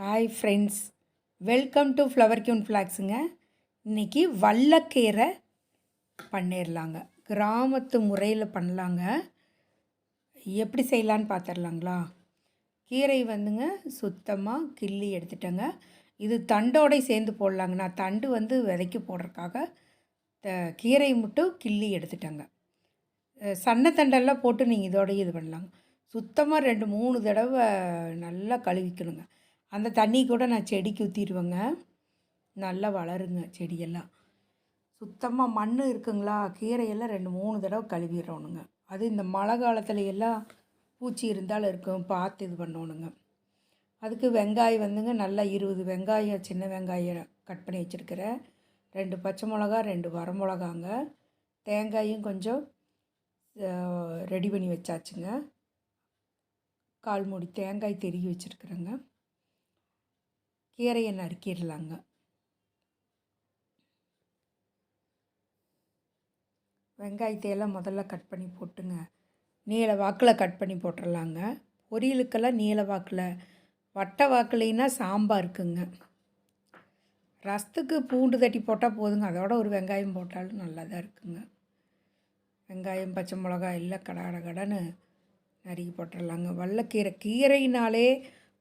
Hi friends welcome to flower queen ஃப்ளாக்ஸுங்க இன்றைக்கி வல்லக்கீரை பண்ணிடலாங்க கிராமத்து முறையில் பண்ணலாங்க. எப்படி செய்யலான்னு பார்த்துடலாங்களா கீரை வந்துங்க சுத்தமாக கிள்ளி எடுத்துட்டேங்க. இது தண்டோடய சேர்ந்து போடலாங்க. நான் தண்டு வந்து விதைக்கு போடுறதுக்காக த கீரை மட்டும் கிள்ளி எடுத்துட்டேங்க. சன்ன தண்டெல்லாம் போட்டு நீங்கள் இதோடய இது பண்ணலாங்க. சுத்தமாக ரெண்டு மூணு தடவை நல்லா கழுவிக்கணுங்க. அந்த தண்ணி கூட நான் செடிக்கு ஊற்றிடுவேங்க நல்லா வளருங்க செடியெல்லாம். சுத்தமாக மண் இருக்குங்களா? கீரையெல்லாம் ரெண்டு மூணு தடவை கழுவிடணுங்க. அது இந்த மழை காலத்தில் எல்லாம் பூச்சி இருந்தாலும் இருக்கும். பார்த்து இது பண்ணணுங்க. அதுக்கு வெங்காயம் வந்துங்க நல்லா இருபது வெங்காயம் சின்ன வெங்காயம் கட் பண்ணி வச்சுருக்கிறேன். ரெண்டு பச்சை மிளகா ரெண்டு வரமிளகாங்க தேங்காயும் கொஞ்சம் ரெடி பண்ணி வச்சாச்சுங்க. கால் மூடி தேங்காய் திருகி வச்சுருக்குறேங்க. கீரையை நறுக்கிடலாங்க. வெங்காயத்தையெல்லாம் முதல்ல கட் பண்ணி போட்டுங்க. நீல வாக்கில் கட் பண்ணி போட்டுடலாங்க பொரியலுக்கெல்லாம் நீல வாக்கில் வட்ட வாக்குலைன்னா சாம்பாருக்குங்க ரசத்துக்கு பூண்டு தட்டி போட்டால் போதுங்க. அதோட ஒரு வெங்காயம் போட்டாலும் நல்லா தான் இருக்குங்க. வெங்காயம் பச்சை மிளகா எல்லாம் கட கடன்னு நறுக்கி போட்டுடலாங்க வல்லக்கீரை கீரைனாலே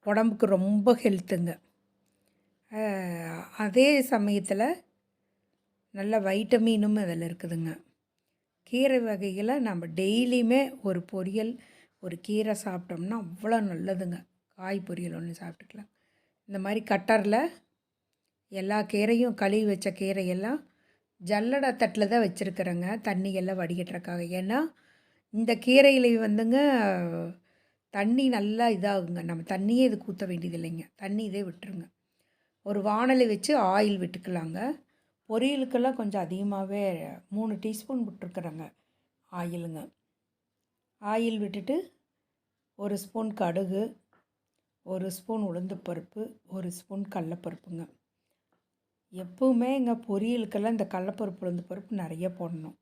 உடம்புக்கு ரொம்ப ஹெல்த்துங்க அதே சமயத்தில் நல்ல வைட்டமினும் அதில் இருக்குதுங்க. கீரை வகைகளை நம்ம டெய்லியுமே ஒரு பொரியல் ஒரு கீரை சாப்பிட்டோம்னா அவ்வளோ நல்லதுங்க. காய் பொரியல் ஒன்று சாப்பிட்டுக்கலாம். இந்த மாதிரி கட்டரில் எல்லா கீரையும் கழுவி வச்ச கீரையெல்லாம் ஜல்லடை தட்டில் தான் வச்சுருக்குறேங்க. தண்ணி எல்லாம் வடிகட்டுறக்காக ஏன்னா இந்த கீரையிலையும் வந்துங்க தண்ணி நல்லா இதாகுங்க. நம்ம தண்ணியே இதுக்கு ஊற்ற வேண்டியது இல்லைங்க தண்ணி இதே விட்டுருங்க. ஒரு வானலை வச்சு ஆயில் விட்டுக்கலாங்க. பொரியலுக்கெல்லாம் கொஞ்சம் அதிகமாகவே மூணு டீஸ்பூன் விட்டுருக்குறேங்க ஆயிலுங்க. ஆயில் விட்டுட்டு ஒரு ஸ்பூன் கடுகு ஒரு ஸ்பூன் உளுந்து பருப்பு ஒரு ஸ்பூன் கடலப்பருப்புங்க. எப்பவுமே இங்கே பொரியலுக்கெல்லாம் இந்த கடலப்பருப்பு உளுந்து பருப்பு நிறைய போடணும்.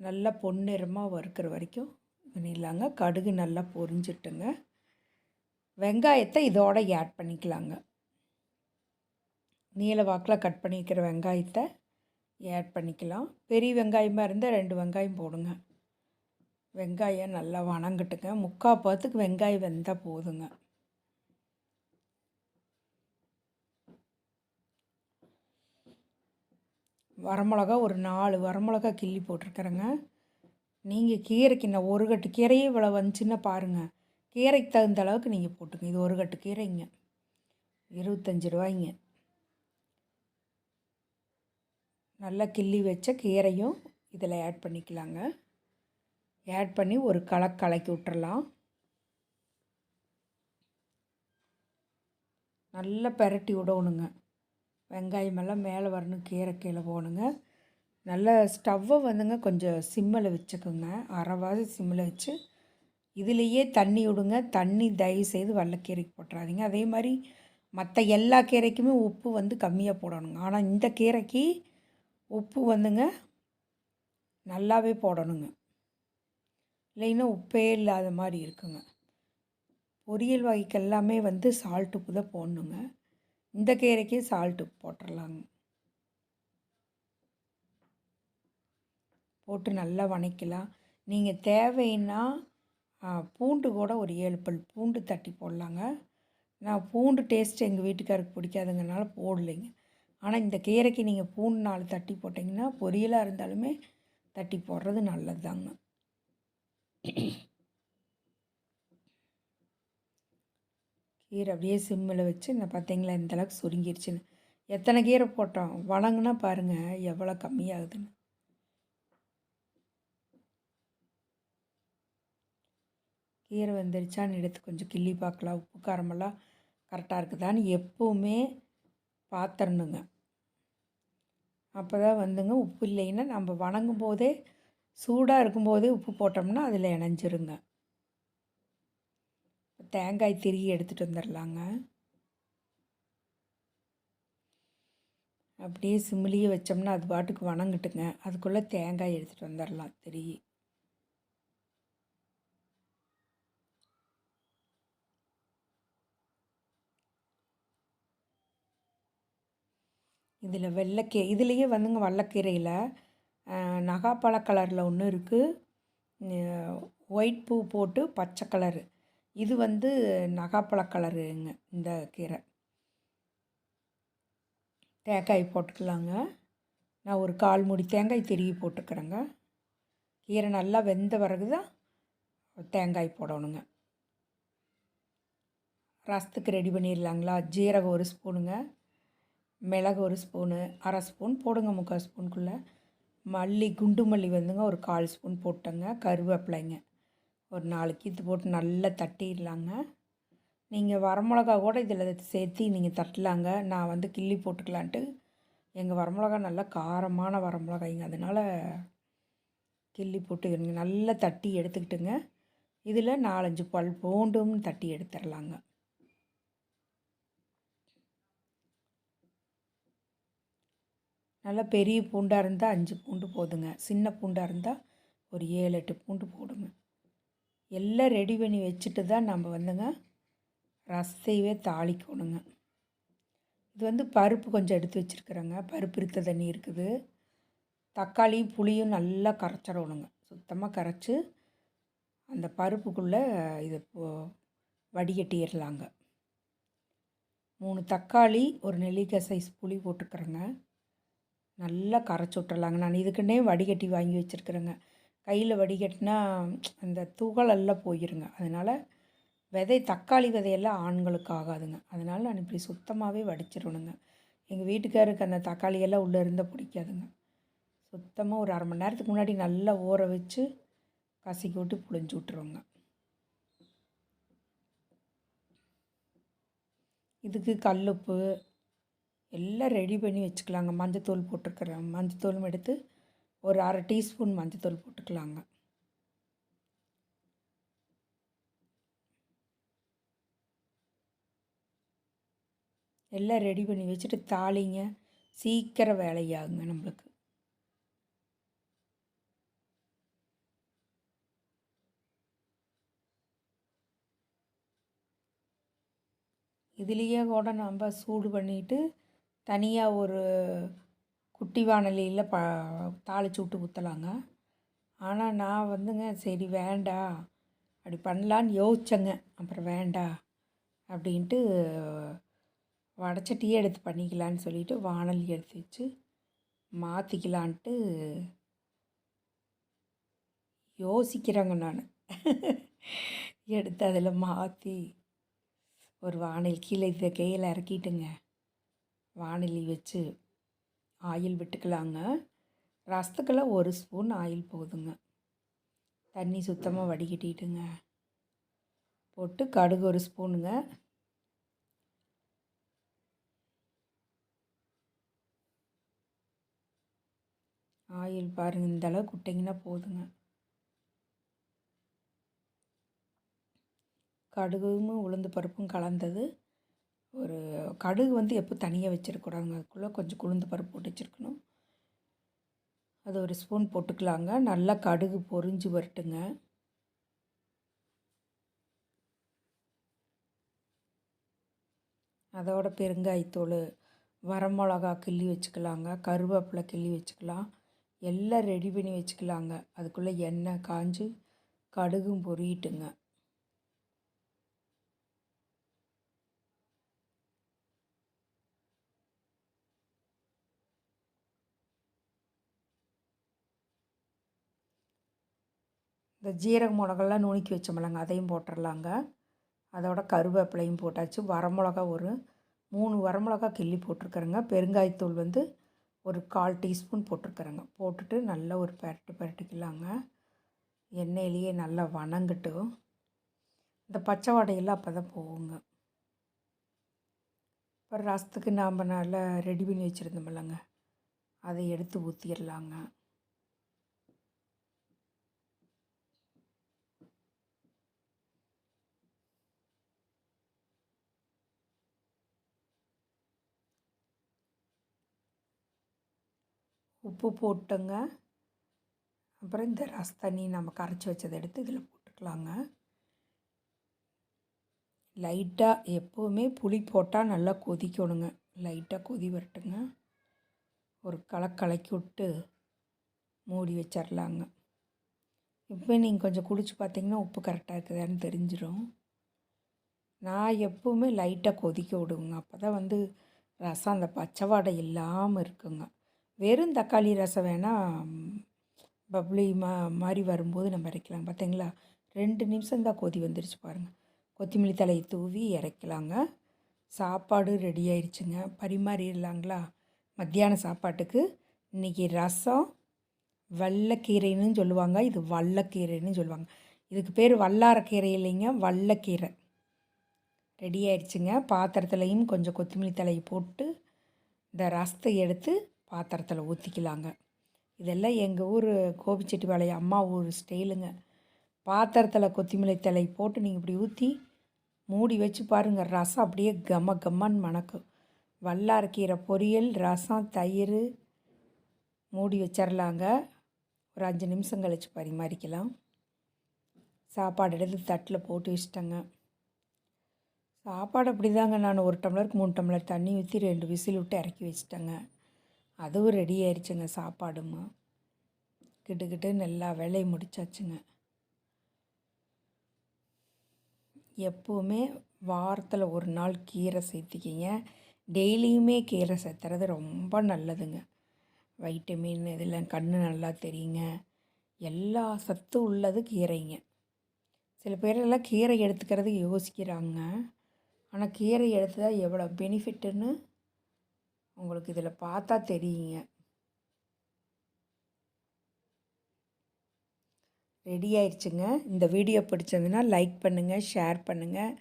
நல்லா பொன்னிறமாக வறுக்கிற வரைக்கும் பண்ணிடலாங்க கடுகு நல்லா பொரிஞ்சிட்டுங்க. வெங்காயத்தை இதோட ஆட் பண்ணிக்கலாங்க. நீல வாக்கில் கட் பண்ணிக்கிற வெங்காயத்தை ஆட் பண்ணிக்கலாம். பெரிய வெங்காயமாக இருந்தால் ரெண்டு வெங்காயம் போடுங்க. வெங்காயம் நல்லா வணங்கட்டுங்க. முக்கால் பத்துக்கு வெங்காயம் வெந்தால் போதுங்க. வரமிளகா ஒரு நாலு வரமிளகா கிள்ளி போட்டிருக்கிறேங்க. நீங்கள் கீரைக்கு நான் ஒரு கட்டு கீரையே இவ்வளோ வந்துச்சுன்னா பாருங்கள் கீரைக்கு தகுந்த அளவுக்கு நீங்கள் போட்டுங்க இது ஒரு கட்டு கீரைங்க. இருபத்தஞ்சி ரூபாய்ங்க. நல்லா கிள்ளி வச்ச கீரையும் இதில் ஆட் பண்ணிக்கலாங்க. ஆட் பண்ணி ஒரு கலக்கு கலக்கி விட்டுறலாம். நல்லா பெரட்டி விடணுங்க. வெங்காயமெல்லாம் மேலே வரணும் கீரை கீழே போகணுங்க. நல்லா ஸ்டவ்வை வந்துங்க கொஞ்சம் சிம்மில் வச்சுக்கோங்க. அரைவாசி சிம்மில் வச்சு இதுலேயே தண்ணி விடுங்க. தண்ணி தயவு செய்து வல்லக்கீரைக்கு போட்டுறாதீங்க. அதே மாதிரி மற்ற எல்லா கீரைக்குமே உப்பு வந்து கம்மியாக போடணுங்க. ஆனால் இந்த கீரைக்கு உப்பு வந்துங்க நல்லாவே போடணுங்க. இல்லைன்னா உப்பே இல்லாத மாதிரி இருக்குங்க. பொரியல் வகைக்கு எல்லாமே வந்து சால்ட் உப்பு தான் போடணுங்க. இந்த கீரைக்கு சால்ட் உப்பு போட்டுடலாங்க போட்டு நல்லா வணக்கலாம் நீங்கள் தேவைன்னா பூண்டு கூட ஒரு ஏழு பல் பூண்டு தட்டி போடலாங்க. நான் பூண்டு டேஸ்ட் எங்கள் வீட்டுக்காருக்கு பிடிக்காதுங்கனால போடலைங்க. ஆனால் இந்த கீரைக்கு நீங்கள் பூண்டு நாலு தட்டி போட்டிங்கன்னா பொரியலாக இருந்தாலுமே தட்டி போடுறது நல்லது தாங்க கீரை அப்படியே சிம்மில் வச்சு நான் பார்த்தீங்களா இந்தளவுக்கு சுருங்கிருச்சுன்னு. எத்தனை கீரை போட்டோம்? வணங்குனா பாருங்கள் எவ்வளோ கம்மியாகுதுன்னு. கீரை வெந்துருச்சான்னு எடுத்து கொஞ்சம் கிள்ளி பார்க்கலாம். உப்பு காரமெல்லாம் கரெக்டாக இருக்குதான்னு எப்போவுமே பார்த்துடணுங்க அப்போ தான் வந்துங்க உப்பு இல்லைன்னா நம்ம வணங்கும் போதே சூடாக இருக்கும்போதே உப்பு போட்டோம்னா அதில் இணைஞ்சிருங்க. தேங்காய் திருகி எடுத்துகிட்டு வந்துடலாங்க அப்படியே சிம்மிலியே வச்சோம்னா அது பாட்டுக்கு வணங்கிட்டுங்க. அதுக்குள்ளே தேங்காய் எடுத்துகிட்டு வந்துடலாம் திருகி. இதில் வெள்ளைக்கீ இதுலேயே வந்துங்க வெள்ளைக்கீரையில் நகாப்பழ கலரில் ஒன்று இருக்குது ஒயிட் பூ போட்டு பச்சை கலரு. இது வந்து நகாப்பழ கலருங்க இந்த கீரை. தேங்காய் போட்டுக்கலாங்க. நான் ஒரு கால் மூடி தேங்காய் திருவி போட்டுக்கிறேங்க. கீரை நல்லா வெந்த பிறகு தான் தேங்காய் போடணுங்க. ரசத்துக்கு ரெடி பண்ணிடலாங்களா? ஜீரகம் ஒரு ஸ்பூனுங்க. மிளகு ஒரு ஸ்பூனு அரை ஸ்பூன் போடுங்க முக்கால் ஸ்பூனுக்குள்ளே மல்லி குண்டு மல்லி வந்துங்க ஒரு கால் ஸ்பூன் போட்டேங்க கருவேப்பிலைங்க. ஒரு நாலு கீத்து போட்டு நல்லா தட்டிடலாங்க. நீங்கள் வரமிளகா கூட இதில் சேர்த்து நீங்கள் தட்டலாங்க. நான் வந்து கிள்ளி போட்டுக்கலான்ட்டு. எங்கள் வரமிளகா நல்லா காரமான வரமிளகாய்ங்க. அதனால் கிள்ளி போட்டு நல்லா தட்டி எடுத்துக்கிட்டுங்க. இதில் நாலஞ்சு பல் பூண்டும் தட்டி எடுத்துடலாங்க. நல்லா பெரிய பூண்டாக இருந்தால் அஞ்சு பூண்டு போதுங்க. சின்ன பூண்டாக இருந்தால் ஒரு ஏழு எட்டு பூண்டு போடுங்க. எல்லாம் ரெடி பண்ணி வச்சுட்டு தான் நம்ம வந்துங்க ரசத்தையவே தாளிக்கணுங்க. இது வந்து பருப்பு கொஞ்சம் எடுத்து வச்சுருக்குறேங்க. பருப்பு இருத்த தண்ணி இருக்குது. தக்காளியும் புளியும் நல்லா கரைச்சிடணுங்க. சுத்தமாக கரைச்சி அந்த பருப்புக்குள்ளே இதை வடிகட்டிடலாங்க. மூணு தக்காளி ஒரு நெல்லிக்காய் சைஸ் புளி போட்டுக்கிறேங்க. நல்லா கரைச்சி விட்டுறலாங்க நான் இதுக்குன்னே வடிகட்டி வாங்கி வச்சுருக்குறேங்க. கையில் வடிகட்டினா அந்த துகளெல்லாம் போயிருங்க. அதனால் விதை தக்காளி விதையெல்லாம் ஆண்களுக்கு ஆகாதுங்க. அதனால் நான் இப்படி சுத்தமாகவே வடிச்சிடணுங்க எங்கள் வீட்டுக்காருக்கு அந்த தக்காளியெல்லாம் உள்ளே இருந்தால் பிடிக்காதுங்க. சுத்தமாக ஒரு அரை மணி நேரத்துக்கு முன்னாடி நல்லா ஊற வச்சு கசக்கி விட்டு புழிஞ்சு விட்டுருவோங்க. இதுக்கு கல்லுப்பு எல்லாம் ரெடி பண்ணி வச்சுக்கலாங்க. மஞ்சத்தூள் போட்டிருக்கிறேன் மஞ்சத்தூளும் எடுத்து ஒரு அரை டீஸ்பூன் மஞ்சத்தூள் போட்டுக்கலாங்க. எல்லாம் ரெடி பண்ணி வச்சுட்டு தாளிங்க. சீக்கிரம் வேலையாகுங்க நம்மளுக்கு. இதுலேயே கூட நம்ம சூடு பண்ணிவிட்டு தனியாக ஒரு குட்டி வாணலியில் ப தாளித்து விட்டு ஊற்றலாங்க ஆனால் நான் வந்துங்க சரி வேண்டாம் அப்படி பண்ணலான்னு யோசித்தேங்க அப்புறம் வேண்டாம் அப்படின்ட்டு வடச்சட்டியே எடுத்து பண்ணிக்கலான்னு சொல்லிவிட்டு வானலி எடுத்து வச்சு மாற்றிக்கலான்ட்டு யோசிக்கிறேங்க நான். எடுத்து அதில் மாற்றி ஒரு வானல் கீழே இதை கையில் இறக்கிட்டுங்க. வானலி வச்சு ஆயில் விட்டுக்கலாங்க. ரசத்துக்கெல்லாம் ஒரு ஸ்பூன் ஆயில் போதுங்க. தண்ணி சுத்தமாக வடிகட்டிட்டுங்க. போட்டு கடுகு ஒரு ஸ்பூனுங்க. ஆயில் பாருங்கள் இந்த அளவுக்கு விட்டிங்கன்னா போதுங்க. கடுகும் உளுந்து பருப்பும் கலந்தது. ஒரு கடுகு வந்து எப்போ தனியாக வச்சிருக்கூடாதுங்க. அதுக்குள்ளே கொஞ்சம் உளுந்து பருப்பு போட்டு வச்சுருக்கணும். அது ஒரு ஸ்பூன் போட்டுக்கலாங்க. நல்லா கடுகு பொறிஞ்சு வரட்டுங்க. அதோட பெருங்காயத்தூள் வரமிளகா கிள்ளி வச்சுக்கலாங்க. கருவேப்பிலை கிள்ளி வச்சுக்கலாம். எல்லாம் ரெடி பண்ணி வச்சுக்கலாங்க. அதுக்குள்ளே எண்ணெய் காஞ்சு கடுகும் பொரியிட்டுங்க இந்த ஜீரக மிளகெல்லாம் நுணுக்கி வச்சோம்லங்க அதையும் போட்டுடலாங்க அதோட கருவேப்பிலையும் போட்டாச்சு. வரமிளகா ஒரு மூணு வரமிளகா கிள்ளி போட்டிருக்கிறேங்க. பெருங்காயத்தூள் வந்து ஒரு கால் டீஸ்பூன் போட்டிருக்கிறேங்க. போட்டுட்டு நல்லா ஒரு பரட்டு பரட்டிக்கலாங்க. எண்ணெயிலேயே நல்லா வணங்கிட்டு இந்த பச்சை வடையெல்லாம் அப்போ தான் போகுங்க. அப்புறம் ரசத்துக்கு நாம் நல்லா ரெடி பண்ணி வச்சுருந்தோம்லங்க. அதை எடுத்து ஊற்றிடலாங்க உப்பு போட்டுங்க. அப்புறம் இந்த ரச தண்ணி நம்ம கரைச்சி வச்சதை எடுத்து இதில் போட்டுக்கலாங்க. லைட்டாக எப்போவுமே புளி போட்டால் நல்லா கொதிக்கணுங்க. லைட்டாக கொதி வரட்டுங்க. ஒரு களை கலக்கி விட்டு மூடி வச்சிடலாங்க இப்போ நீங்கள் கொஞ்சம் குடிச்சு பார்த்தீங்கன்னா உப்பு கரெக்டாக இருக்குதான்னு தெரிஞ்சிடும் நான் எப்போவுமே லைட்டாக கொதிக்க விடுவேங்க. அப்போ தான் வந்து ரசம் அந்த பச்சை வாடை இல்லாமல் இருக்குங்க. வெறும் தக்காளி ரசம் வேணால் பப்ளி மா மாதிரி வரும்போது நம்ம இறக்கலாம் பார்த்தீங்களா ரெண்டு நிமிஷம் தான் கொதி வந்துருச்சு பாருங்கள் கொத்தமல்லி தலையை தூவி இறக்கலாங்க சாப்பாடு ரெடி ஆயிடுச்சுங்க பரிமாறிடலாங்களா? மத்தியான சாப்பாட்டுக்கு. இன்றைக்கி ரசம் வெள்ளைக்கீரைன்னு சொல்லுவாங்க. இது வல்லக்கீரைன்னு சொல்லுவாங்க. இதுக்கு பேர் வல்லாரக்கீரை இல்லைங்க வல்லக்கீரை. ரெடி ஆயிடுச்சுங்க பாத்திரத்துலையும் கொஞ்சம் கொத்தமல்லி தலையை போட்டு இந்த ரசத்தை எடுத்து பாத்திரத்தில் ஊற்றிக்கலாங்க இதெல்லாம் எங்கள் ஊர் கோபிச்செட்டிப்பாளையம் அம்மா ஊர் ஸ்டைலுங்க. பாத்திரத்தில் கொத்திமல்லி தலை போட்டு நீங்கள் இப்படி ஊற்றி மூடி வச்சு பாருங்கள் ரசம் அப்படியே கம கம்மன்னு மணக்கும். வல்லாரக்கீரை பொரியல் ரசம் தயிர் மூடி வச்சிடலாங்க ஒரு அஞ்சு நிமிஷம் கழித்து பரிமாறிக்கலாம். சாப்பாடு எடுத்து தட்டில் போட்டு வச்சிட்டேங்க. சாப்பாடு அப்படி தாங்க நான் ஒரு டம்ளருக்கு மூணு டம்ளர் தண்ணி ஊற்றி ரெண்டு விசில் விட்டு இறக்கி வச்சிட்டேங்க. அதுவும் ரெடி ஆயிடுச்சுங்க சாப்பாடுமா. கிட்டு நல்லா வேலையை முடிச்சாச்சுங்க. எப்போவுமே வாரத்தில் ஒரு நாள் கீரை சேர்த்திக்கிங்க. டெய்லியுமே கீரை சேர்த்துறது ரொம்ப நல்லதுங்க. வைட்டமின் இதில் கண் நல்லா தெரியுங்க. எல்லா சத்தும் உள்ளது கீரைங்க. சில பேரெல்லாம் கீரை எடுத்துக்கிறது யோசிக்கிறாங்க. ஆனால் கீரை எடுத்தால் எவ்வளோ பெனிஃபிட்டுன்னு உங்களுக்கு இதில் பார்த்தா தெரியுங்க. ரெடி ஆயிடுச்சுங்க. இந்த வீடியோ பிடிச்சதுன்னா லைக் பண்ணுங்கள் ஷேர் பண்ணுங்கள்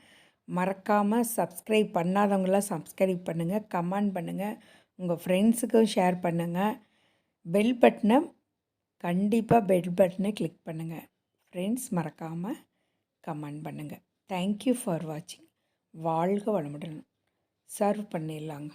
மறக்காமல் சப்ஸ்கிரைப் பண்ணாதவங்களாம் சப்ஸ்கிரைப் பண்ணுங்கள் கமெண்ட் பண்ணுங்கள் உங்கள் ஃப்ரெண்ட்ஸுக்கும் ஷேர் பண்ணுங்கள் பெல் பட்டனை கண்டிப்பாக பெல் பட்டனை கிளிக் பண்ணுங்கள் ஃப்ரெண்ட்ஸ் மறக்காமல் கமெண்ட் பண்ணுங்கள் தேங்க்யூ ஃபார் வாட்சிங் வாழ்க வளமுடன். சர்வ் பண்ணிடலாங்க.